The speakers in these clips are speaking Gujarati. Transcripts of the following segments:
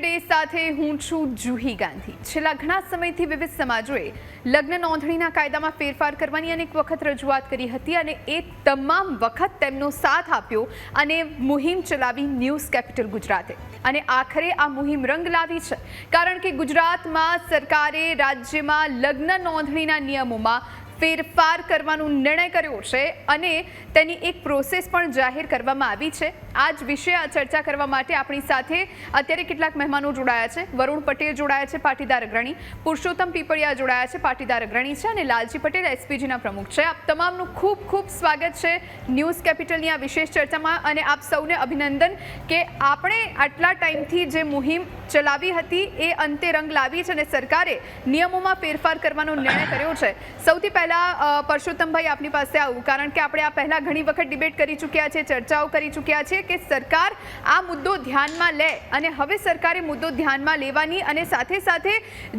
ડે સાથે હું છું જુહી ગાંધી. છેલ્લા ઘણા સમયથી વિવિધ સમાજોએ લગ્ન નોંધણીના કાયદામાં ફેરફાર કરવાની અનેક વખત રજૂઆત કરી હતી અને એ તમામ વખત તેમનો સાથ આપ્યો અને મુહિમ ચલાવી ન્યૂઝ કેપિટલ ગુજરાતે. અને આખરે આ મુહિમ રંગ લાવી છે. કારણ કે ગુજરાતમાં સરકારે રાજ્યમાં લગ્ન નોંધણીના નિયમોમાં ફેરફાર કરવાનો નિર્ણય કર્યો છે અને તેની એક પ્રોસેસ પણ જાહેર કરવામાં આવી છે. આ જ વિશે આ ચર્ચા કરવા માટે આપણી સાથે અત્યારે કેટલાક મહેમાનો જોડાયા છે. વરુણ પટેલ જોડાયા છે, પાટીદાર અગ્રણી. પુરુષોત્તમ પીપળિયા જોડાયા છે, પાટીદાર અગ્રણી છે અને લાલજી પટેલ એસપીજીના પ્રમુખ છે. આપ તમામનું ખૂબ ખૂબ સ્વાગત છે ન્યૂઝ કેપિટલની આ વિશેષ ચર્ચામાં અને આપ સૌને અભિનંદન કે આપણે આટલા ટાઈમથી જે મુહિમ ચલાવી હતી એ અંતે રંગ લાવી છે અને સરકારે નિયમોમાં ફેરફાર કરવાનો નિર્ણય કર્યો છે. સૌથી પહેલાં પરસોત્તમભાઈ આપની પાસે આવું કારણ કે આપણે આ પહેલા ઘણી વખત ડિબેટ કરી ચૂક્યા છે, ચર્ચાઓ કરી ચૂક્યા છે કે સરકાર આ મુદ્દો ધ્યાનમાં લે અને હવે સરકારે મુદ્દો ધ્યાનમાં લેવાની અને સાથે સાથે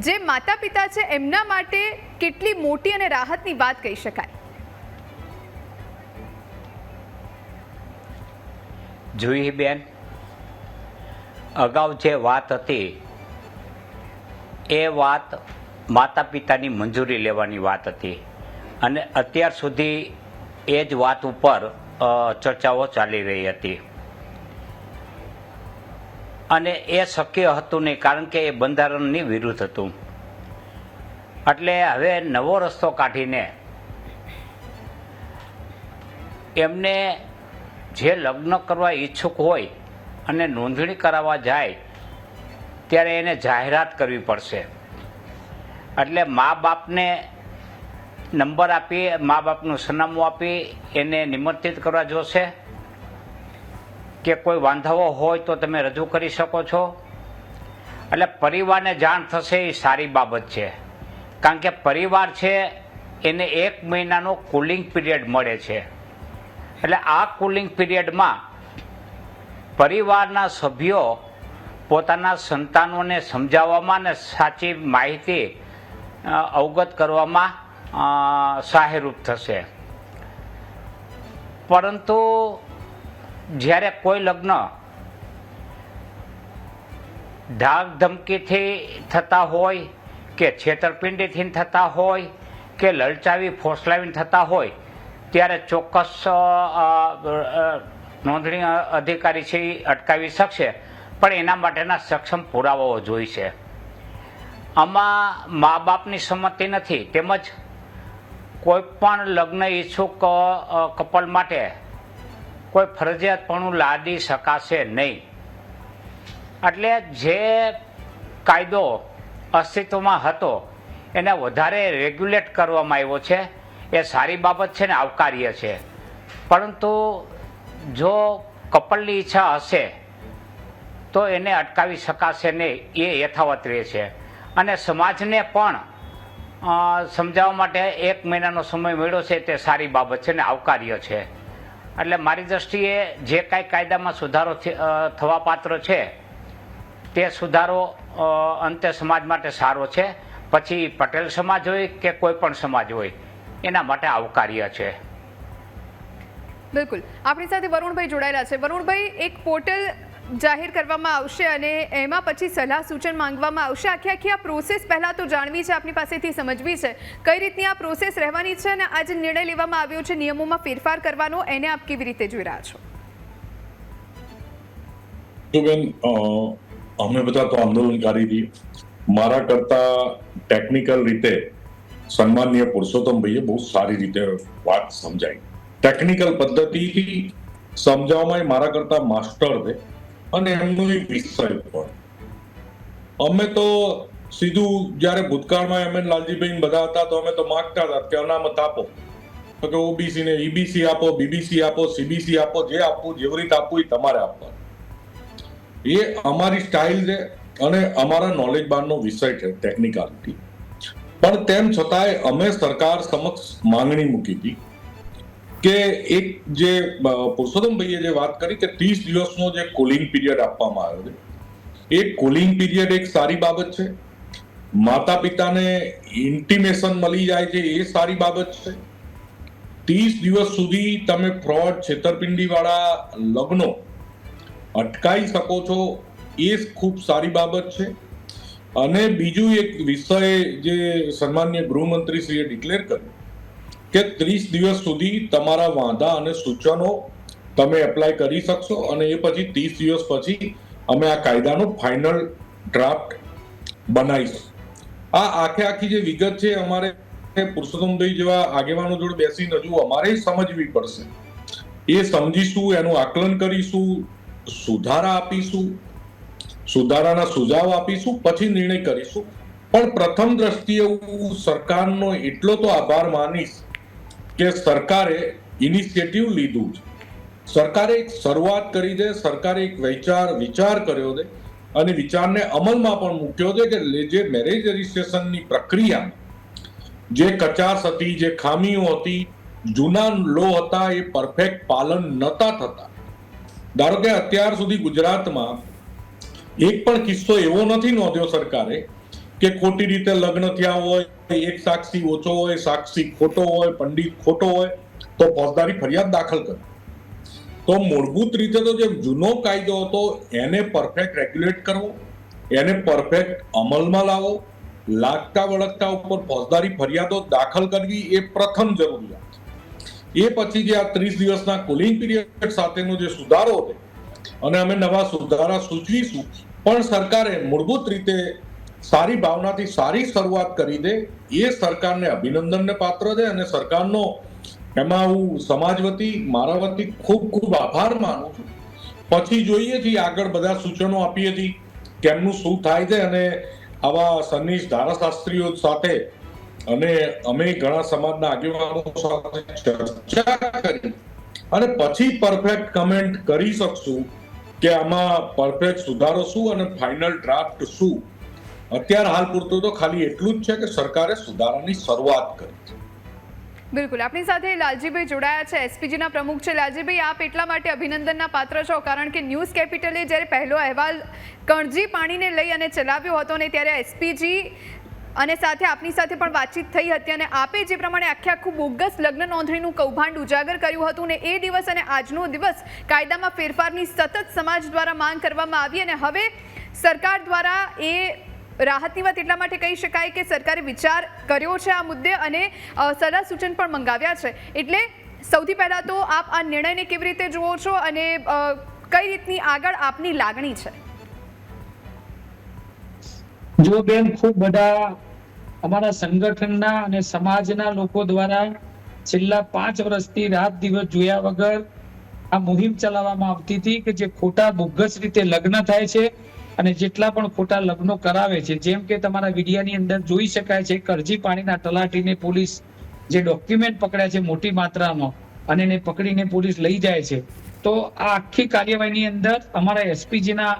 જે માતા પિતા છે એમના માટે કેટલી મોટી અને રાહતની વાત કહી શકાય. જોઈએ બેન, અગાઉ જે વાત હતી, એ વાત માતા પિતાની મંજૂરી લેવાની વાત હતી. અને અત્યાર સુધી એ જ વાત ઉપર ચર્ચાઓ ચાલી રહી હતી. અને એ શક્ય હતું નહીં, કારણ કે એ બંધારણની વિરુદ્ધ હતું. એટલે હવે નવો રસ્તો કાઢીને એમને જે લગ્ન કરવા ઈચ્છુક હોય અને નોંધણી કરાવવા જાય, ત્યારે એને જાહેરાત કરવી પડશે. એટલે મા બાપને નંબર આપી, મા બાપનું સરનામું આપી, એને નિમંત્રિત કરવા જોશે. કે કોઈ વાંધાઓ હોય તો તમે રજૂ કરી શકો છો. એટલે પરિવારને જાણ થશે એ સારી બાબત છે. કારણ કે પરિવાર છે, એને એક મહિનાનો કુલિંગ પીરિયડ મળે છે. એટલે આ કુલિંગ પીરિયડમાં પરિવારના સભ્યો પોતાના સંતાનોને સમજાવવામાં અને સાચી માહિતી અવગત કરવામાં અ, સહાયરૂપ થશે. પરંતુ જ્યારે કોઈ લગ્ન ધાક ધમકીથી થતા હોય કે છેતરપિંડીથી થતા હોય કે લલચાવી ફોસલાવીને થતા હોય ત્યારે ચોક્કસ નોંધણી અધિકારી છે એ અટકાવી શકશે પણ એના માટેના સક્ષમ પુરાવાઓ જોઈશે. આમાં મા બાપની સંમતિ નથી તેમજ કોઈ પણ લગ્ન ઈચ્છુક કપલ માટે કોઈ ફરજિયાતપણું લાદી શકાશે નહીં. એટલે જે કાયદો અસ્તિત્વમાં હતો, એને વધારે રેગ્યુલેટ કરવામાં આવ્યો છે, એ સારી બાબત છે ને આવકાર્ય છે. પરંતુ જો કપલની ઈચ્છા હશે, તો એને અટકાવી શકાશે નહીં, એ યથાવત રહે છે. અને સમાજને પણ સમજાવવા માટે એક મહિનાનો સમય મળ્યો છે, તે સારી બાબત છે ને આવકાર્ય છે. એટલે મારી દ્રષ્ટિએ જે કાંઈ કાયદામાં સુધારો થવા પાત્ર છે, તે સુધારો અંતે સમાજ માટે સારો છે. પછી પટેલ સમાજ હોય કે કોઈ પણ સમાજ હોય, એના માટે આવકાર્ય છે. બિલકુલ. આપણી સાથે વરુણભાઈ જોડાયેલા છે. વરુણભાઈ, એક પોર્ટલ જાહેર કરવામાં આવશે અને એમાં પછી સલાહ સૂચન માંગવામાં આવશે. આખી આખી આ પ્રોસેસ પહેલાં તો જાણવી છે, આપની પાસેથી સમજવી છે. કઈ રીતની આ પ્રોસેસ રહેવાની છે અને આજે નિર્ણય લેવામાં આવ્યો છે, નિયમોમાં ફેરફાર કરવાનો, એને આપ કેવી રીતે જોઈ રહ્યા છો? અમે બધા તો આંદોલનકારી છીએ. મારા કરતા ટેકનિકલ રીતે સન્માનીય પુરુષોત્તમભાઈએ બહુ સારી રીતે વાત સમજાઈ. ટેકનિકલ પદ્ધતિથી સમજાવવામાં મારા કરતા માસ્ટર છે. અને એમનું વિષય પણ. અમે તો સીધું જ્યારે ભૂતકાળમાં એમ એન લાલજીભાઈ બધા હતા, તો અમે તો માગતા હતા કે અનામત આપો. તો કે ઓબીસી ને ઈબીસી આપો, બીબીસી આપો, સીબીસી આપો, જે આપવું જેવી રીતે આપવું એ તમારે આપવાનું. એ અમારી સ્ટાઇલ છે અને અમારા નોલેજ બારનો વિષય છે ટેકનિકાલિટી પણ તેમ છતાંય અમે સરકાર સમક્ષ માંગણી મૂકી હતી કે એક જે પુરુષોત્તમભાઈએ જે વાત કરી કે ત્રીસ દિવસનો જે કુલિંગ પીરિયડ આપવામાં આવ્યો છે, એ કુલિંગ પીરિયડ એક સારી બાબત છે? માતા પિતાને ઇન્ટિમેશન મળી જાય છે, એ સારી બાબત છે? ત્રીસ દિવસ સુધી તમે ફ્રોડ છેતરપિંડી વાળા લગ્નો અટકાઈ શકો છો, એ ખૂબ સારી બાબત છે. અને બીજું એક વિષય જે સન્માન્ય ગૃહમંત્રીશ્રીએ ડિક્લેર કર્યું કે ત્રીસ દિવસ સુધી તમારા વાંધા અને સૂચનો તમે એપ્લાય કરી શકશો અને એ પછી ત્રીસ દિવસ પછી અમે આ કાયદાનો ફાઇનલ ડ્રાફ્ટ બનાવીશું. આ આખે આખી જે વિગત છે અમારે પુરુષોત્તમભાઈ જેવા આગેવાનો જોડે બેસીને હજુ અમારે સમજવી પડશે. એ સમજીશું, એનું આકલન કરીશું, સુધારા આપીશું, સુધારાના સુઝાવ આપીશું, પછી નિર્ણય કરીશું. પણ પ્રથમ દ્રષ્ટિએ હું સરકારનો એટલો તો આભાર માનીશ કે સરકારે ઇનિશિયેટિવ લીધું છે. સરકારે એક શરૂઆત કરી છે, સરકારે એક વિચાર વિચાર કર્યો છે અને વિચારને અમલમાં પણ મૂક્યો છે કે જે મેરેજ રજિસ્ટ્રેશનની પ્રક્રિયા જે કચાશ હતી, જે ખામીઓ હતી, જૂના લો હતા, એ પરફેક્ટ પાલન નતા થતા. ધારો કે અત્યાર સુધી ગુજરાતમાં એક પણ કિસ્સો એવો નથી નોંધ્યો સરકારે કે ખોટી રીતે લગ્ન થયા હોય, એક સાક્ષી ઓછો હોય, સાક્ષી ખોટો હોય, પંડિત ખોટો હોય, તો ફોજદારી ફરિયાદ દાખલ કરે. તો મૂળભૂત રીતે તો જે જૂનો કાયદો હતો, એને પરફેક્ટ રેગ્યુલેટ કરવો, એને પરફેક્ટ અમલમાં લાવો, લાગતા વળગતા ઉપર ફોજદારી ફરિયાદો દાખલ કરવી એ પ્રથમ જરૂરિયાત. એ પછી જે આ ત્રીસ દિવસના કુલિંગ પીરિયડ સાથેનો જે સુધારો છે અને અમે નવા સુધારા સૂચવીશું, પણ સરકારે મૂળભૂત રીતે સારી ભાવનાથી સારી શરૂઆત કરી દે. એ સરકારને અભિનંદનને પાત્ર છે અને સરકારનો એમાં હું સમાજ વતી, મારા વતી ખૂબ ખૂબ આભાર માનું છું. પછી જોઈએ છીએ આગળ બધા સૂચનો આપીએ છીએ કેમનું શું થાય છે અને આવા સન્નિષ્ઠ ધારાશાસ્ત્રીઓ સાથે અને અમે ઘણા સમાજના આગેવાનો સાથે ચર્ચા કરી અને પછી પરફેક્ટ કમેન્ટ કરી શકશું કે આમાં પરફેક્ટ સુધારો શું અને ફાઇનલ ડ્રાફ્ટ શું. અત્યારે હાલ પૂરતું તો ખાલી એટલું જ છે કે સરકારે સુધારાની શરૂઆત કરી છે. બિલકુલ. આપણી સાથે લાલજીભાઈ જોડાયા છે. એસપીજીના પ્રમુખ છે. લાલજીભાઈ, આપ એટલા માટે અભિનંદનના પાત્ર છો? કારણ કે ન્યૂઝ કેપિટલે જ્યારે પહેલો અહેવાલ કણજી પાણીને લઈ અને ચલાવ્યો હતો ને ત્યારે એસપીજી અને સાથે આપની સાથે પણ વાતચીત થઈ હતી અને આપે જે પ્રમાણે આખે આખું બોગસ લગ્ન નોંધણીનું કૌભાંડ ઉજાગર કર્યું હતું ને એ દિવસ અને આજનો દિવસ કાયદામાં ફેરફારની સતત સમાજ દ્વારા માંગ કરવામાં આવી અને હવે સરકાર દ્વારા એ રાહતની વાત એટલા માટે કહી શકાય કે સરકારે વિચાર કર્યો છે આ મુદ્દે અને સલાહ સૂચન પણ મંગાવ્યા છે. એટલે સૌથી પહેલાં તો આપ આ નિર્ણયને કેવી રીતે જુઓ છો અને કઈ રીતની આગળ આપની લાગણી છે? જો બેન, ખૂબ બધા અમારા સંગઠનના અને સમાજના લોકો દ્વારા છેલ્લા પાંચ વર્ષથી રાત દિવસ જોયા વગર આ મુહિમ ચલાવવામાં આવતી હતી કે જે ખોટા બોગસ રીતે લગ્ન થાય છે અને જેટલા પણ ખોટા લગ્નો કરાવે છે, જેમ કે તમારા વિડિયાની અંદર જોઈ શકાય છે, કરજી પાણીના તલાટીને પોલીસ જે ડોક્યુમેન્ટ પકડ્યા છે મોટી માત્રામાં અને એને પકડીને પોલીસ લઈ જાય છે, તો આ આખી કાર્યવાહીની અંદર અમારા એસપીજીના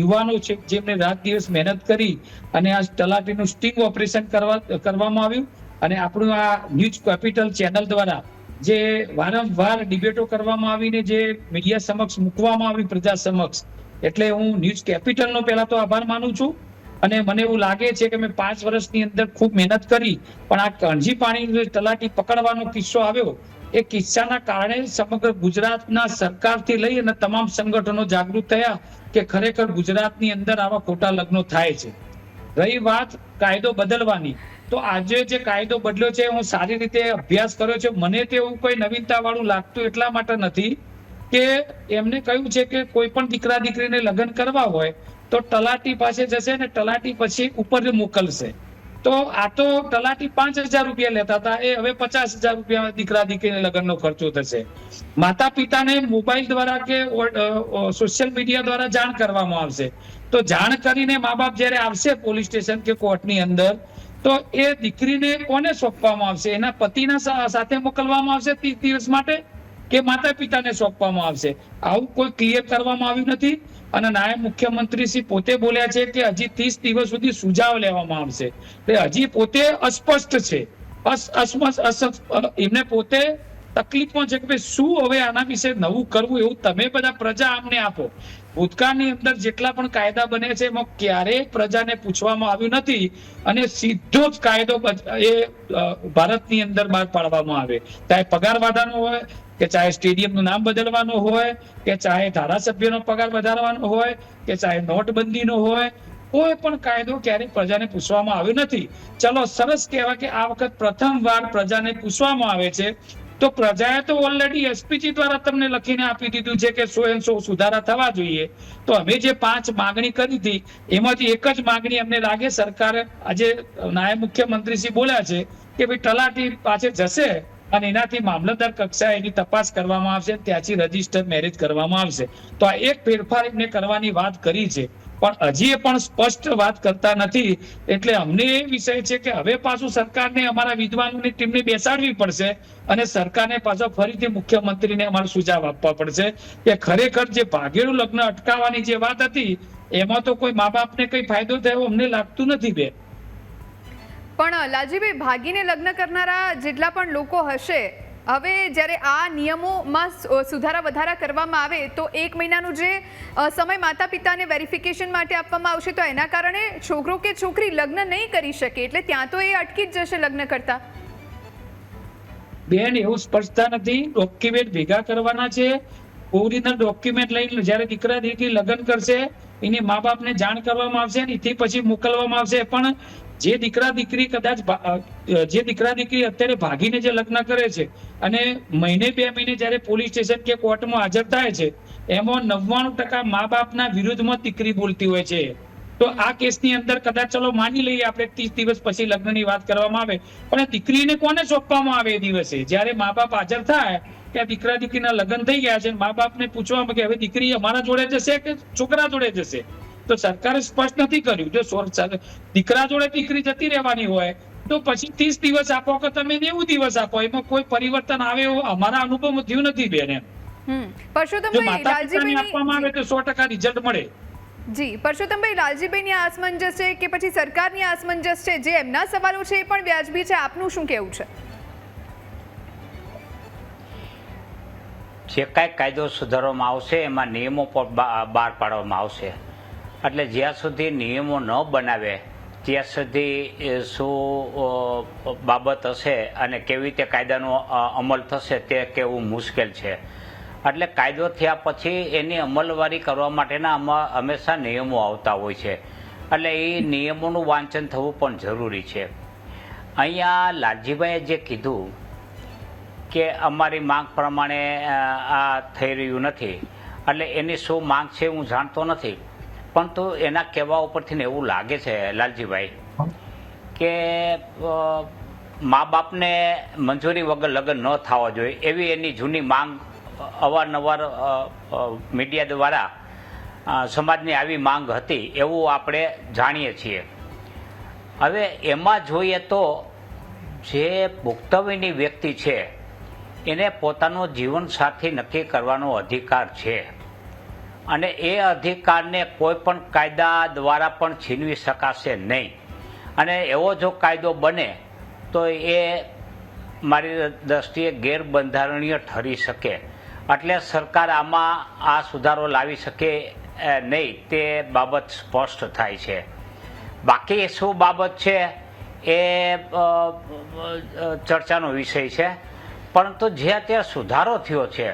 યુવાનો છે, જેમને રાત દિવસ મહેનત કરી અને આ તલાટીનું સ્ટિંગ ઓપરેશન કરવા, કરવામાં આવ્યું અને આપણું આ ન્યૂઝ કેપિટલ ચેનલ દ્વારા જે વારંવાર ડિબેટો કરવામાં આવીને જે મીડિયા સમક્ષ મૂકવામાં આવી પ્રજા સમક્ષ એટલે હું ન્યૂઝ કેપિટલનો પહેલા તો આભાર માનું છું. અને મને એવું લાગે છે કે મેં પાંચ વર્ષની અંદર ખૂબ મહેનત કરી, પણ આ કણજી પાણી તલાટી પકડવાનો કિસ્સો આવ્યો. એ કિસ્સાના કારણે સમગ્ર ગુજરાતના સરકારથી લઈ અને તમામ સંગઠનો જાગૃત થયા કે ખરેખર ગુજરાતની અંદર આવા ખોટા લગ્નો થાય છે. રહી વાત કાયદો બદલવાની. તો આજે જે કાયદો બદલ્યો છે, હું સારી રીતે અભ્યાસ કર્યો છે. મને તે એવું કોઈ નવીનતા વાળું લાગતું એટલા માટે નથી. કે એમને કહ્યું છે કે કોઈ પણ દીકરા દીકરીને લગ્ન કરવા હોય તો તલાટી પાસે જશે ને તલાટી પછી ઉપર મોકલશે. તો આ તો તલાટી પાંચ હજાર રૂપિયા લેતા હતા, એ હવે પચાસ હજાર રૂપિયા દીકરા દીકરીને લગ્નનો ખર્ચો થશે. માતા પિતાને મોબાઈલ દ્વારા કે સોશિયલ મીડિયા દ્વારા જાણ કરવામાં આવશે. તો જાણ કરીને મા બાપ જ્યારે આવશે પોલીસ સ્ટેશન કે કોર્ટની અંદર, તો એ દીકરીને કોને સોંપવામાં આવશે? એના પતિના સાથે મોકલવામાં આવશે ત્રીસ દિવસ માટે? કે માતા પિતાને સોંપવામાં આવશે. આવું કોઈ ક્લિયર કરવામાં આવ્યું નથી અને નાયબ મુખ્યમંત્રી શ્રી પોતે બોલ્યા છે કે હજી ત્રીસ દિવસ સુધી સુઝાવ લેવામાં આવશે. એટલે હજી પોતે અસ્પષ્ટ છે. એમને પોતે તકલીફમાં છે કે ભાઈ શું હવે આના વિશે નવું કરવું એવું તમે બધા પ્રજા અમને આપો. ભૂતકાળની અંદર જેટલા પણ કાયદા બને છે એમાં ક્યારેય પ્રજાને પૂછવામાં આવ્યું નથી અને સીધો જ કાયદો એ ભારતની અંદર બહાર પાડવામાં આવે. ચાહે પગાર વાધાનો હોય કે ચાહે સ્ટેડિયમનું નામ બદલવાનું હોય, કે ચાહે ધારાસભ્યનો પગાર વધારવાનો હોય, કે ચાહે નોટબંધીનો હોય, કોઈ પણ કાયદો ક્યારેય પ્રજાને પૂછવામાં આવ્યો નથી. ચલો, સરસ કહેવાય કે આ વખત પ્રથમવાર પ્રજાને પૂછવામાં આવે છે. તો પ્રજાએ તો ઓલરેડી એસપીજી દ્વારા તમને લખીને આપી દીધું છે કે સો એન સો સુધારા થવા જોઈએ. તો અમે જે પાંચ માગણી કરી હતી, એમાંથી એક જ માગણી અમને લાગે સરકારે આજે નાયબ મુખ્યમંત્રી શ્રી બોલ્યા છે કે ભાઈ તલાટી પાસે જશે. અને એનાથી મામલતદાર કક્ષાએ એની તપાસ કરવામાં આવશે, ત્યાંથી રજિસ્ટર મેરેજ કરવામાં આવશે. તો આ એક ફેરફાર એમને કરવાની વાત કરી છે. પણ હજી એ પણ સ્પષ્ટ વાત કરતા નથી. એટલે અમને એ વિષય છે કે હવે પાછું સરકારને અમારા વિદ્વાનોની ટીમને બેસાડવી પડશે અને સરકારને પાછો ફરીથી મુખ્યમંત્રીને અમારે સુઝાવ આપવા પડશે કે ખરેખર જે ભાગેડું લગ્ન અટકાવવાની જે વાત હતી, એમાં તો કોઈ મા બાપને કઈ ફાયદો થયો અમને લાગતું નથી બે. પણ, લાલજીભાઈ, ભાગીને લગ્ન કરનારા જેટલા પણ લોકો હશે, હવે જ્યારે આ નિયમોમાં સુધારા વધારા કરવામાં આવે, તો એક મહિનાનું જે સમય માતા પિતાને વેરિફિકેશન માટે આપવામાં આવશે, તો એના કારણે છોકરો કે છોકરી લગ્ન નહીં કરી શકે, એટલે ત્યાં તો એ અટકી જ જશે લગ્ન કરતા. બેન, એવું સ્પષ્ટતા નથી. ડોક્યુમેન્ટ ભેગા કરવાના છે. ઓરિજિનલ ડોક્યુમેન્ટ લઈને જ્યારે દીકરા દીકરી લગ્ન કરશે, એની મા બાપને જાણ કરવામાં આવશે અને એથી પછી મોકલવામાં આવશે. પણ જે દીકરા દીકરી કદાચ જે દીકરા દીકરી અત્યારે ભાગીને જે લગ્ન કરે છે અને મહિને બે મહિને જ્યારે પોલીસ સ્ટેશન કે કોર્ટમાં હાજર થાય છે, એમાં નવ્વાણું ટકા મા બાપના વિરુદ્ધમાં દીકરી બોલતી હોય છે. તો આ કેસની અંદર કદાચ ચલો માની લઈએ આપણે ત્રીસ દિવસ પછી લગ્નની વાત કરવામાં આવે, પણ દીકરીને કોને સોંપવામાં આવે એ દિવસે? જ્યારે મા બાપ હાજર થાય કે દીકરા દીકરીના લગ્ન થઈ ગયા છે મા બાપને પૂછવામાં કે હવે દીકરી અમારા જોડે જશે કે છોકરા જોડે જશે? તો સરકારે સ્પષ્ટ નથી કર્યું. જો સોર- દીકરા જોડે દીકરી જતી રહેવાની હોય તો પછી ત્રીસ દિવસ આપો કે તમે નેવું દિવસ આપો. એમાં કોઈ પરિવર્તન આવે એવો અમારા અનુભવ થયું નથી બેન. એમ જો માતા પિતાને આપવામાં આવે તો સો ટકા રિઝલ્ટ મળે. જી પરસોત્તમભાઈ લાલજીભાઈની આ અસમંજસ છે કે પછી સરકારની અસમંજસ છે જે એમના સવાલો છે એ પણ વ્યાજબી છે. આપનું શું કહેવું છે? જે કાંઈ કાયદો સુધારવામાં આવશે એમાં નિયમો બહાર પાડવામાં આવશે. એટલે જ્યાં સુધી નિયમો ન બનાવે, ત્યાં સુધી શું બાબત હશે અને કેવી રીતે કાયદાનો અમલ થશે તે કહેવું મુશ્કેલ છે. એટલે કાયદો થયા પછી એની અમલવારી કરવા માટેના આમાં હંમેશા નિયમો આવતા હોય છે. એટલે એ નિયમોનું વાંચન થવું પણ જરૂરી છે. અહીંયા લાલજીભાઈએ જે કીધું કે અમારી માંગ પ્રમાણે આ થઈ રહ્યું નથી. એટલે એની શું માંગ છે હું જાણતો નથી. પરંતુ એના કહેવા ઉપરથી એવું લાગે છે, લાલજીભાઈ, કે મા બાપને મંજૂરી વગર લગ્ન ન થવા જોઈએ. એવી એની જૂની માંગ અવારનવાર મીડિયા દ્વારા સમાજની આવી માંગ હતી એવું આપણે જાણીએ છીએ. હવે એમાં જોઈએ તો જે ભુક્તવ્યની વ્યક્તિ છે, એને પોતાનો જીવનસાથી નક્કી કરવાનો અધિકાર છે. અને એ અધિકારને કોઈ પણ કાયદા દ્વારા પણ છીનવી શકાશે નહીં. અને એવો જો કાયદો બને, તો એ મારી દ્રષ્ટિએ ગેરબંધારણીય ઠરી શકે. એટલે સરકાર આમાં આ સુધારો લાવી શકે નહીં, તે બાબત સ્પષ્ટ થાય છે. બાકી શું બાબત છે એ ચર્ચાનો વિષય છે. પરંતુ જે અત્યારે સુધારો થયો છે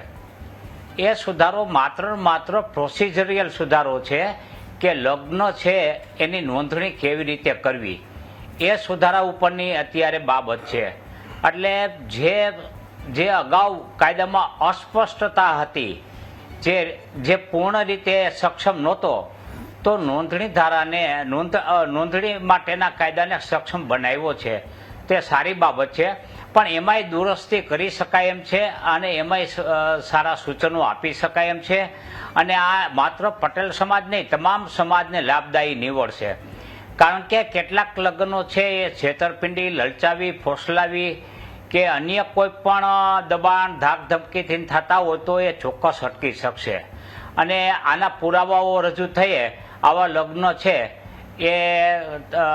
એ સુધારો માત્ર માત્ર પ્રોસિજરિયલ સુધારો છે કે લગ્ન છે એની નોંધણી કેવી રીતે કરવી. એ સુધારા ઉપરની અત્યારે બાબત છે. એટલે જે જે અગાઉ કાયદામાં અસ્પષ્ટતા હતી, જે જે પૂર્ણ રીતે સક્ષમ નહોતો, તો નોંધણી ધારાને, નોંધ નોંધણી માટેના કાયદાને સક્ષમ બનાવ્યો છે. તે સારી બાબત છે. પણ એમાંય દુરસ્તી કરી શકાય એમ છે અને એમાંય સારા સૂચનો આપી શકાય એમ છે. અને આ માત્ર પટેલ સમાજ નહીં, તમામ સમાજને લાભદાયી નીવડશે. કારણ કે કેટલાક લગ્નો છે એ છેતરપિંડી, લલચાવી, ફોસલાવી કે અન્ય કોઈ પણ દબાણ ધાક ધમકીથી થતા હોય તો એ ચોક્કસ અટકી શકશે. અને આના પુરાવાઓ રજૂ થઈએ આવા લગ્ન છે એ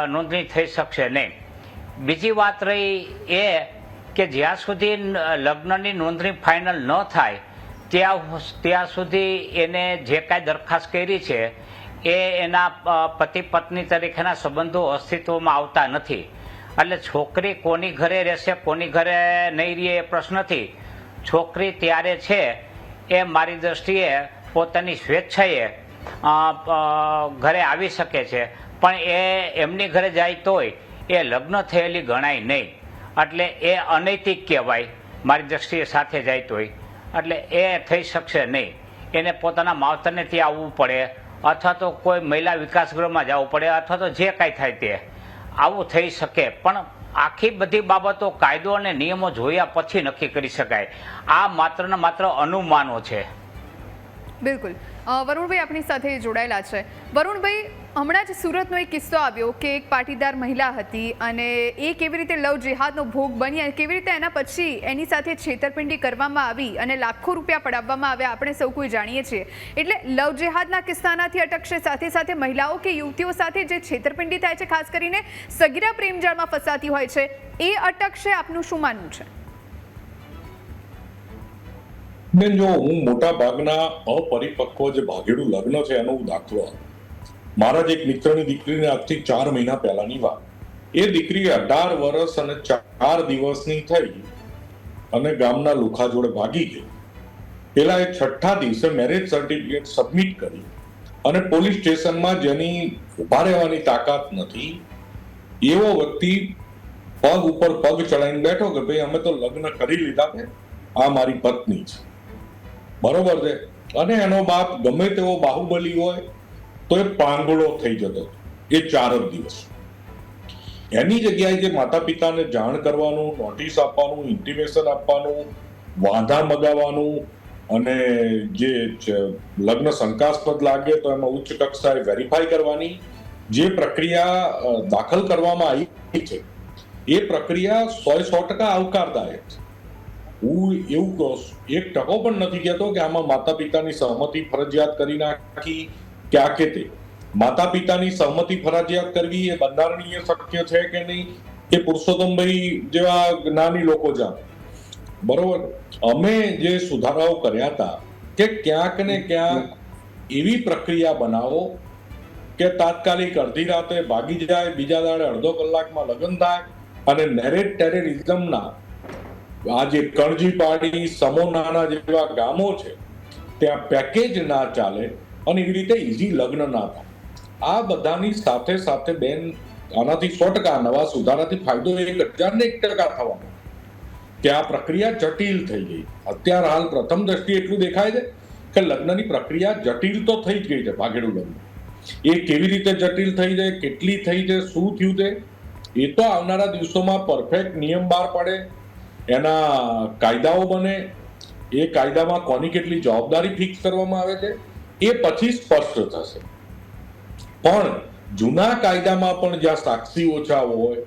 નોંધણી થઈ શકશે નહીં. બીજી વાત રહી એ કે જ્યાં સુધી લગ્નની નોંધણી ફાઇનલ ન થાય, ત્યાં ત્યાં સુધી એને જે કાંઈ દરખાસ્ત કરી છે, એ એના પતિ પત્ની તરીકેના સંબંધો અસ્તિત્વમાં આવતા નથી. એટલે છોકરી કોની ઘરે રહેશે, કોની ઘરે નહીં રહે એ પ્રશ્ન નથી. છોકરી ત્યારે છે, એ મારી દ્રષ્ટિએ પોતાની સ્વેચ્છાએ ઘરે આવી શકે છે. પણ એ એમની ઘરે જાય તોય એ લગ્ન થયેલી ગણાય નહીં. એટલે એ અનૈતિક કહેવાય. મારી દ્રષ્ટિએ સાથે જાય તોય એટલે એ થઈ શકશે નહીં. એને પોતાના માવતરને ત્યાં આવવું પડે, અથવા તો કોઈ મહિલા વિકાસ ગૃહમાં જવું પડે, અથવા તો જે કાંઈ થાય તે. આવું થઈ શકે, પણ આખી બધી બાબતો કાયદો અને નિયમો જોયા પછી નક્કી કરી શકાય. આ માત્ર ને માત્ર અનુમાનો છે. બિલકુલ. વરુણભાઈ આપણી સાથે જોડાયેલા છે. વરુણભાઈ હમણાં જ સુરતનો એક કિસ્સો આવ્યો કે એક પાટીદાર મહિલા હતી અને એ કેવી રીતે લવ જેહાદનો ભોગ બની કેવી રીતે એના પછી એની સાથે છેતરપિંડી કરવામાં આવી અને લાખો રૂપિયા પડાવવામાં આવ્યા, આપણે સૌ કોઈ જાણીએ છીએ એટલે લવ જેહાદના કિસ્સાનાથી અટકશે, સાથે સાથે મહિલાઓ કે યુવતીઓ સાથે જે છેતરપિંડી થાય છે, ખાસ કરીને સગીરા પ્રેમજાળમાં ફસાતી હોય છે, એ અટકશે, આપનું શું માનવું છે જો હું મોટા ભાગના અપરિપક્વ જે ભાગેડું લગ્ન છે, એનો હું દાખલો આપું. મારા જ એક મિત્રની દીકરીને આજથી ચાર મહિના પહેલાની વાત. એ દીકરી અઢાર વર્ષ અને ચાર દિવસની થઈ અને ગામના લુખા જોડે ભાગી ગઈ. પેલા એ છઠ્ઠા દિવસે મેરેજ સર્ટિફિકેટ સબમિટ કરી અને પોલીસ સ્ટેશનમાં જેની ઊભા રહેવાની તાકાત નથી, એવો વ્યક્તિ પગ ઉપર પગ ચડાવીને બેઠો કે ભાઈ, અમે તો લગ્ન કરી લીધા છે, આ મારી પત્ની છે. બરોબર છે? અને એનો બાપ ગમે તેવો બાહુબલી હોય તો એ પાંગળો થઈ જતો. એ ચાર જ દિવસ. એની જગ્યાએ જે માતા પિતાને જાણ કરવાનું, નોટિસ આપવાનું ઇન્ટિમેશન આપવાનું, વાંધા મગાવવાનું અને જે લગ્ન શંકાસ્પદ લાગે તો એમાં ઉચ્ચ કક્ષાએ વેરીફાઈ કરવાની જે પ્રક્રિયા દાખલ કરવામાં આવી છે, એ પ્રક્રિયા સો સો ટકા આવકારદાયક છે. હું એવું કહું એક ટકો પણ નથી કહેતો કે આમાં માતા પિતાની સહમતિ, ફરજિયાત કરી નાખી કે આ કે તે માતા પિતાની સહમતિ ફરજિયાત કરવી એ બંધારણીય શક્ય છે કે નહીં એ પુરુષોત્તમભાઈ જેવા જ્ઞાની લોકો જાણે બરોબર અમે જે સુધારાઓ કર્યા હતા કે ક્યાંક ને ક્યાંક એવી પ્રક્રિયા બનાવો કે તાત્કાલિક અડધી રાતે ભાગી જાય બીજા દાડે અડધો કલાકમાં લગ્ન થાય અને નેરેટ ટેરરિઝમના આ જે કણજી પાડી સમોનાના જેવા ગામો છે ત્યાં પેકેજ ના ચાલે અને એવી રીતે ઇઝી લગ્ન ના થાય. આ બધાની સાથે સાથે બેન આનાથી સો ટકા નવા સુધારાથી ફાયદો એક હજાર ને એક ટકા થવાનો કે આ પ્રક્રિયા જટિલ થઈ ગઈ. અત્યાર હાલ પ્રથમ દ્રષ્ટિએ એટલું દેખાય છે કે લગ્નની પ્રક્રિયા જટિલ તો થઈ જ ગઈ છે ભાગેડું લગ્ન. એ કેવી રીતે જટિલ થઈ છે, કેટલી થઈ છે, શું થયું છે, એ તો આવનારા દિવસોમાં પરફેક્ટ નિયમ બહાર પડે, એના કાયદાઓ બને, એ કાયદામાં કોની કેટલી જવાબદારી ફિક્સ કરવામાં આવે છે એ પછી સ્પષ્ટ થશે. પણ જૂના કાયદામાં પણ જ્યાં સાક્ષી ઓછા હોય,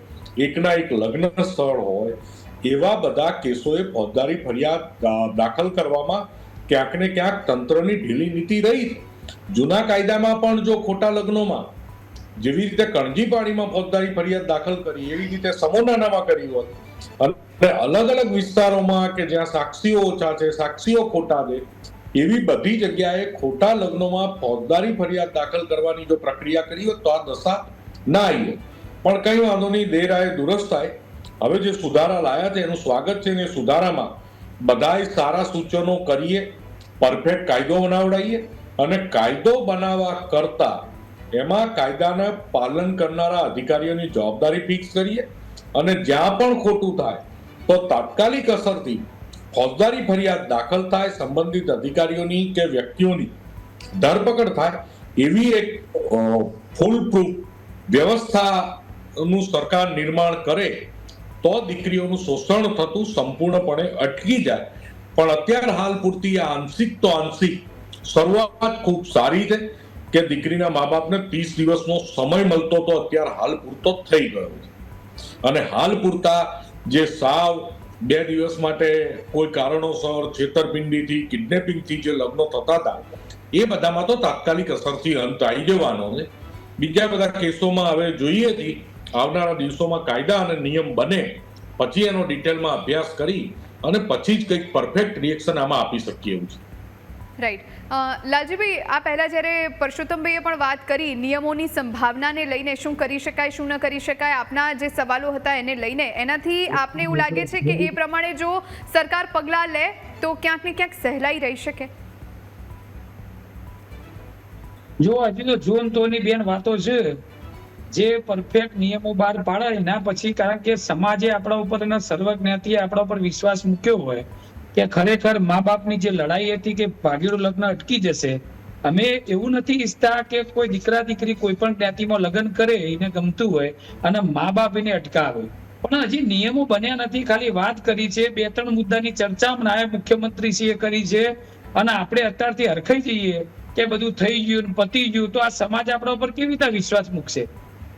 એકના એક લગ્ન સ્થળ હોય, એવા બધા કેસોએ ફોજદારી ફરિયાદ દાખલ કરવામાં ક્યાંક ને ક્યાંક તંત્રની ઢીલી નીતિ રહી જૂના કાયદામાં પણ જો ખોટા લગ્નોમાં જેવી રીતે કણજીપાડીમાં ફોજદારી ફરિયાદ દાખલ કરી, એવી રીતે સમોનાનામાં કરી હોત અને અલગ અલગ વિસ્તારોમાં કે જ્યાં સાક્ષીઓ ઓછા છે, સાક્ષીઓ ખોટા છે એવી બધી જગ્યાએ ખોટા લગ્નોમાં ફોજદારી ફરિયાદ દાખલ કરવાની જો પ્રક્રિયા કરી હોત તો આ દશા ના આવી પણ કઈ વાંધો નહીં દેર આય દુરસ્ત થાય. હવે જે સુધારા લાયા છે એનું સ્વાગત છે ને સુધારામાં બધાય સારા સૂચનો કરીએ, પરફેક્ટ કાયદો બનાવડાવીએ અને કાયદો બનાવવા કરતા એમાં કાયદાના પાલન કરનારા અધિકારીઓની જવાબદારી ફિક્સ કરીએ અને જ્યાં પણ ખોટું થાય તો તાત્કાલિક અસરથી ફોજદારી ફરિયાદ દાખલ થાય, સંબંધિત અધિકારીઓની કે વ્યક્તિઓની ધરપકડ થાય, એવી એક ફૂલ પ્રૂફ વ્યવસ્થાનું સરકાર નિર્માણ કરે, તો દીકરીઓનું શોષણ થતું સંપૂર્ણપણે અટકી જાય. પણ અત્યાર હાલ પૂરતી આ આંશિક તો આંશિક શરૂઆત ખૂબ સારી છે કે દીકરીના મા બાપને ત્રીસ દિવસનો સમય મળતો તો અત્યાર હાલ પૂરતો થઈ ગયો છે. અને હાલ પૂરતા જે સાવ બે દિવસ માટે કોઈ કારણોસર છેતરપિંડીથી, કિડનેપિંગથી જે લગ્નો થતા હતા, એ બધામાં તો તાત્કાલિક અસરથી અંત આવી જવાનો છે. બીજા બધા કેસોમાં હવે જોઈએ છીએ આવનારા દિવસોમાં કાયદા અને નિયમ બને, પછી એનો ડિટેલમાં અભ્યાસ કરી અને પછી જ કંઈક પરફેક્ટ રિએક્શન આમાં આપી શકીએ એવું છે. રાઈટ લાલજીભાઈ, આ પહેલાં જ્યારે પરસોત્તમભાઈએ પણ વાત કરી નિયમોની સંભાવનાને લઈને શું કરી શકાય, શું ન કરી શકાય, આપના જે સવાલો હતા એને લઈને, એનાથી આપને એવું લાગે છે કે એ પ્રમાણે જો સરકાર પગલાં લે, તો ક્યાંક ને ક્યાંક સહેલાઈ રહી શકે? જો હજી તો જૂન તોની બેન વાતો છે, જે પરફેક્ટ નિયમો બહાર પાડે એના પછી કારણ કે સમાજે આપણા ઉપર સર્વજ્ઞાતિએ આપણા ઉપર વિશ્વાસ મૂક્યો હોય કે ખરેખર મા બાપની જે લડાઈ હતી કે ભાગીરું લગ્ન અટકી જશે, અમે એવું નથી ઈચ્છતા કે કોઈ દીકરા દીકરી કોઈ પણ જ્ઞાતિમાં લગ્ન કરે, એને ગમતું હોય અને મા બાપ એને અટકાવે. પણ હજી નિયમો બન્યા નથી. ખાલી વાત કરી છે બે ત્રણ મુદ્દાની ચર્ચા નાયબ મુખ્યમંત્રીશ્રીએ કરી છે અને આપણે અત્યારથી હરખાઈ જઈએ કે બધું થઈ ગયું, પતી ગયું, તો આ સમાજ આપણા ઉપર કેવી રીતે વિશ્વાસ મૂકશે?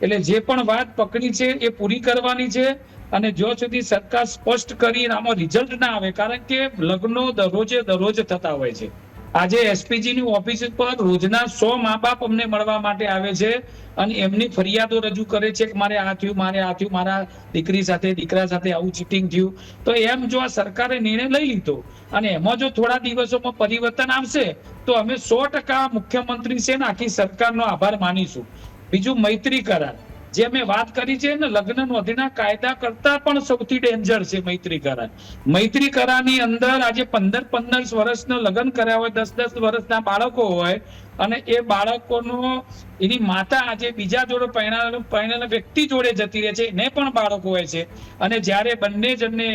એટલે જે પણ વાત પકડી છે એ પૂરી કરવાની છે. અને જો સુધી સરકાર સ્પષ્ટ કરી આમાં રિઝલ્ટ ના આવે, કારણ કે લગ્નો દરરોજે દરરોજ થતા હોય છે. આજે એસપીજી ની ઓફિસ પર રોજના સો મા બાપ અમને મળવા માટે આવે છે અને એમની ફરિયાદો રજૂ કરે છે કે મારે આ થયું, મારે આ થયું, મારા દીકરી સાથે, દીકરા સાથે આવું ચીટિંગ થયું. તો એમ જો આ સરકારે નિર્ણય લઈ લીધો અને એમાં જો થોડા દિવસોમાં પરિવર્તન આવશે, તો અમે સો ટકા મુખ્યમંત્રી છે ને આખી સરકારનો આભાર માનીશું. બીજું મૈત્રી કરાર જે મેં વાત કરી છે ને લગ્ન નોંધીના કાયદા કરતા પણ સૌથી ડેન્જર છે મૈત્રી કરાર મૈત્રી કરારની અંદર આજે પંદર પંદર વર્ષના લગ્ન કર્યા હોય, દસ દસ વર્ષના બાળકો હોય અને એ બાળકોનો એની માતા આજે બીજા જોડે પરણાવેલું પરણેલા વ્યક્તિ જોડે જતી રહે છે, એને પણ બાળકો હોય છે. અને જ્યારે બંને જણને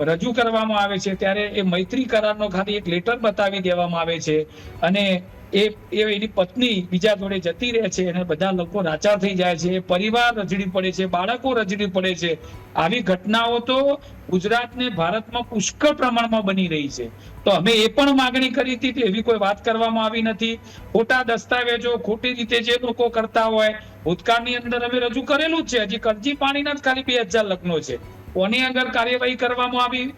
રજૂ કરવામાં આવે છે, ત્યારે એ મૈત્રી કરારનો ખાલી એક લેટર બતાવી દેવામાં આવે છે. અને એ એની પત્ની બીજા જોડે જતી રહે છે અને બધા લોકો રાચા થઈ જાય છે, પરિવાર રજડી પડે છે, બાળકો રજડી પડે છે. આવી ઘટનાઓ તો ગુજરાત ને ભારતમાં પુષ્કળ પ્રમાણમાં બની રહી છે. તો અમે એ પણ માગણી કરી હતી કે એવી કોઈ વાત કરવામાં આવી નથી. ખોટા દસ્તાવેજો, ખોટી રીતે જે લોકો કરતા હોય, ભૂતકાળની અંદર અમે રજૂ કરેલું જ છે. હજી કરજી પાણીના જ ખાલી બે હજાર લગ્નો છે. કોની આગળ કાર્યવાહી કરવામાં આવી?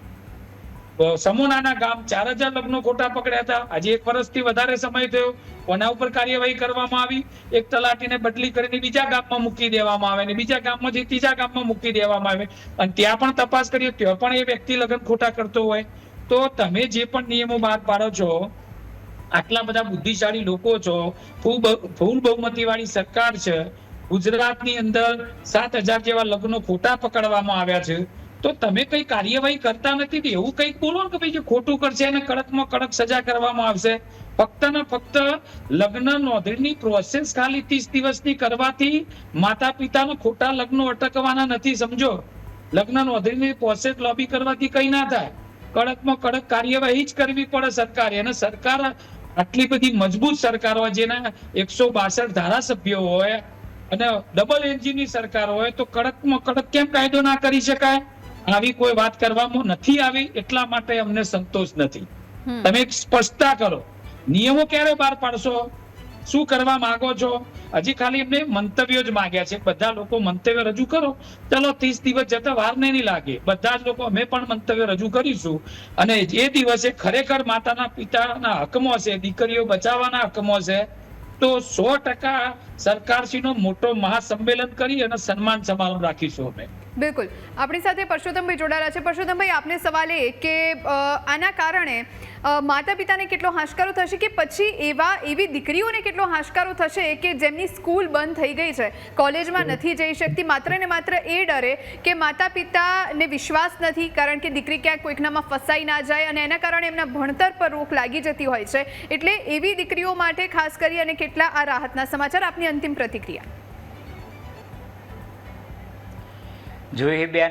સમૂહના ગામ ચાર હજાર લગ્નો ખોટા પકડ્યા હતા. આજે એક વર્ષથી વધારે સમય થયો. કોના ઉપર કાર્યવાહી કરવામાં આવી? એક તલાટીને બદલી કરીને બીજા ગામમાં મૂકી દેવામાં આવે ને બીજા ગામમાંથી ત્રીજા ગામમાં મૂકી દેવામાં આવે. અને ત્યાં પણ તપાસ કરીએ ત્યાં પણ એ વ્યક્તિ લગ્ન ખોટા કરતો હોય. તો તમે જે પણ નિયમો બહાર પાડો છો, આટલા બધા બુદ્ધિશાળી લોકો છો, ફૂલ બહુમતી વાળી સરકાર છે, ગુજરાતની અંદર સાત હજાર જેવા લગ્નો ખોટા પકડવામાં આવ્યા છે. તો તમે કઈ કાર્યવાહી કરતા નથી તો એવું કંઈક બોલો કે ભાઈ જે ખોટું કરશે એને કડકમાં કડક સજા કરવામાં આવશે? ફક્ત ને ફક્ત લગ્ન નોંધણીની પ્રોસેસ ખાલી ત્રીસ દિવસની કરવાથી માતા પિતાનો ખોટા લગ્નો અટકવાના નથી, સમજો? લગ્ન નોંધણીની પ્રોસેસ લોબી કરવાથી કઈ ના થાય. કડકમાં કડક કાર્યવાહી જ કરવી પડે સરકારે. અને સરકાર આટલી બધી મજબૂત સરકાર હોય, જેના એકસો બાસઠ ધારાસભ્યો હોય અને ડબલ એન્જિનની સરકાર હોય, તો કડકમાં કડક કેમ કાયદો ના કરી શકાય? આવી કોઈ વાત કરવામાં નથી આવી એટલા માટે અમને સંતોષ નથી. તમે એક સ્પષ્ટતા કરો. નિયમો ક્યારે બહાર પાડશો? શું કરવા માંગો છો? હજી ખાલી એમને મંતવ્યો જ માંગ્યા છે. બધા લોકો મંતવ્ય રજૂ કરો. ચલો ત્રીસ દિવસ જતા વાર નહીં લાગે. બધા જ લોકો અમે પણ મંતવ્ય રજૂ કરીશું. અને એ દિવસે ખરેખર માતાના પિતાના હકમો છે દીકરીઓ બચાવવાના હકમો છે તો સો ટકા સરકારશ્રીનો મોટો મહાસંમેલન કરી અને સન્માન સમારોહ રાખીશું અમે. બિલકુલ. આપણી સાથે પરસોત્તમભાઈ જોડાયેલા છે. પરસોત્તમભાઈ આપને સવાલ એ કે આના કારણે માતા પિતાને કેટલો હાશકારો થશે કે પછી એવા એવી દીકરીઓને કેટલો હાશકારો થશે કે જેમની સ્કૂલ બંધ થઈ ગઈ છે? કોલેજમાં નથી જઈ શકતી. માત્ર ને માત્ર એ ડરે કે માતા પિતાને વિશ્વાસ નથી કારણ કે દીકરી ક્યાંક કોઈકનામાં ફસાઈ ના જાય અને એના કારણે એમના ભણતર પર રોક લાગી જતી હોય છે. એટલે એવી દીકરીઓ માટે ખાસ કરી અને કેટલા આ રાહતના સમાચાર આપની અંતિમ પ્રતિક્રિયા. જોઈ બેન?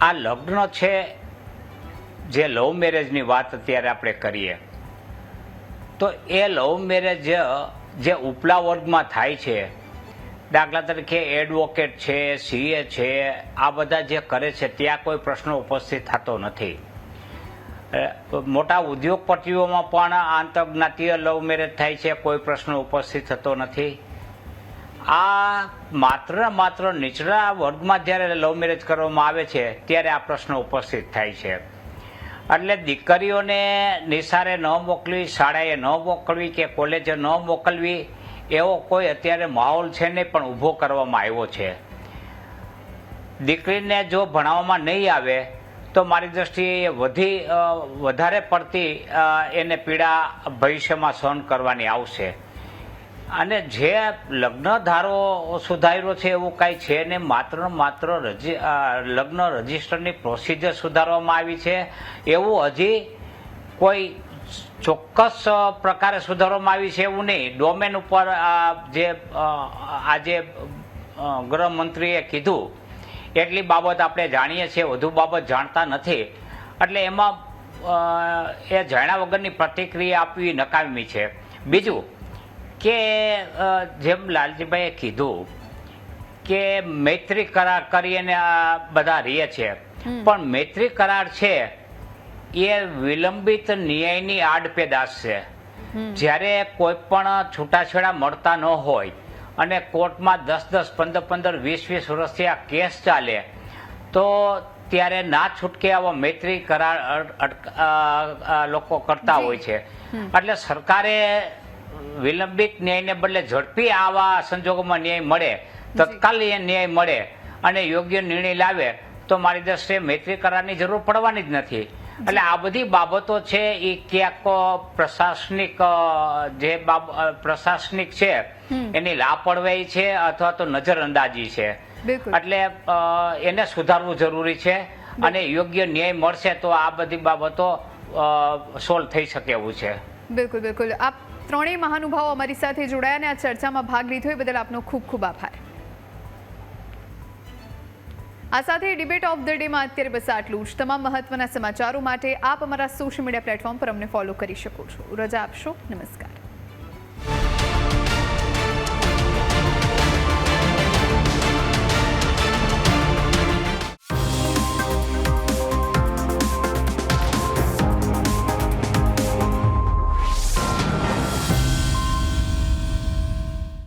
આ લગ્ન છે જે લવ મેરેજની વાત અત્યારે આપણે કરીએ. તો એ લવ મેરેજ જે ઉપલા વર્ગમાં થાય છે, દાખલા તરીકે એડવોકેટ છે સીએ છે, આ બધા જે કરે છે, ત્યાં કોઈ પ્રશ્ન ઉપસ્થિત થતો નથી. મોટા ઉદ્યોગપતિઓમાં પણ આંતરજ્ઞાતીય લવ મેરેજ થાય છે, કોઈ પ્રશ્ન ઉપસ્થિત થતો નથી. આ માત્ર માત્ર નીચલા વર્ગમાં જ્યારે લવ મેરેજ કરવામાં આવે છે, ત્યારે આ પ્રશ્ન ઉપસ્થિત થાય છે. એટલે દીકરીઓને નિશાળે ન મોકલવી, શાળાએ ન મોકલવી કે કોલેજે ન મોકલવી, એવો કોઈ અત્યારે માહોલ છે નહીં, પણ ઊભો કરવામાં આવ્યો છે. દીકરીને જો ભણાવવામાં નહીં આવે, તો મારી દ્રષ્ટિએ વધી વધારે પડતી એને પીડા ભવિષ્યમાં સહન કરવાની આવશે. અને જે લગ્ન ધારો સુધાર્યો છે એવું કાંઈ છે ને, માત્ર માત્ર રજી લગ્ન રજિસ્ટરની પ્રોસિજર સુધારવામાં આવી છે. એવું હજી કોઈ ચોક્કસ પ્રકારે સુધારવામાં આવી છે એવું નહીં. ડોમેન ઉપર જે આજે ગૃહમંત્રીએ કીધું, એટલી બાબત આપણે જાણીએ છીએ, વધુ બાબત જાણતા નથી. એટલે એમાં એ જાણ્યા વગરની પ્રતિક્રિયા આપવી નકામી છે. બીજું કે જેમ લાલજીભાઈએ કીધું કે મૈત્રી કરાર કરીને આ બધા રહે છે. પણ મૈત્રી કરાર છે એ વિલંબિત ન્યાયની આડપેદાશ છે. જ્યારે કોઈ પણ છૂટાછેડા મળતા ન હોય અને કોર્ટમાં દસ દસ પંદર પંદર વીસ વીસ વર્ષથી આ કેસ ચાલે તો ત્યારે ના છૂટકે આવા મૈત્રી કરાર લોકો કરતા હોય છે. એટલે સરકારે વિલંબિત ન્યાયને બદલે ઝડપી આવા સંજોગોમાં ન્યાય મળે તત્કાલ ન્યાય મળે અને યોગ્ય નિર્ણય લાવે તો મારી દ્રષ્ટિએ મૈત્રી કરારની જરૂર પડવાની જ નથી. એટલે આ બધી બાબતો છે એ ક્યાંક પ્રશાસનિક જે પ્રશાસનિક છે એની લાપરવાહી છે અથવા તો નજરઅંદાજી છે. એટલે એને સુધારવું જરૂરી છે અને યોગ્ય ન્યાય મળશે તો આ બધી બાબતો સોલ્વ થઈ શકે એવું છે. બિલકુલ બિલકુલ. આપ ત્રણેય મહાનુભાવો અમારી સાથે જોડાયા અને આ ચર્ચામાં ભાગ લીધો. એ બદલ આપનો ખૂબ ખૂબ આભાર. આ સાથે ડિબેટ ઓફ ધ ડેમાં અત્યારે બસ આટલું જ. તમામ મહત્વના સમાચારો માટે આપ અમારા સોશિયલ મીડિયા પ્લેટફોર્મ પર અમને ફોલો કરી શકો છો. રજા આપશો. નમસ્કાર.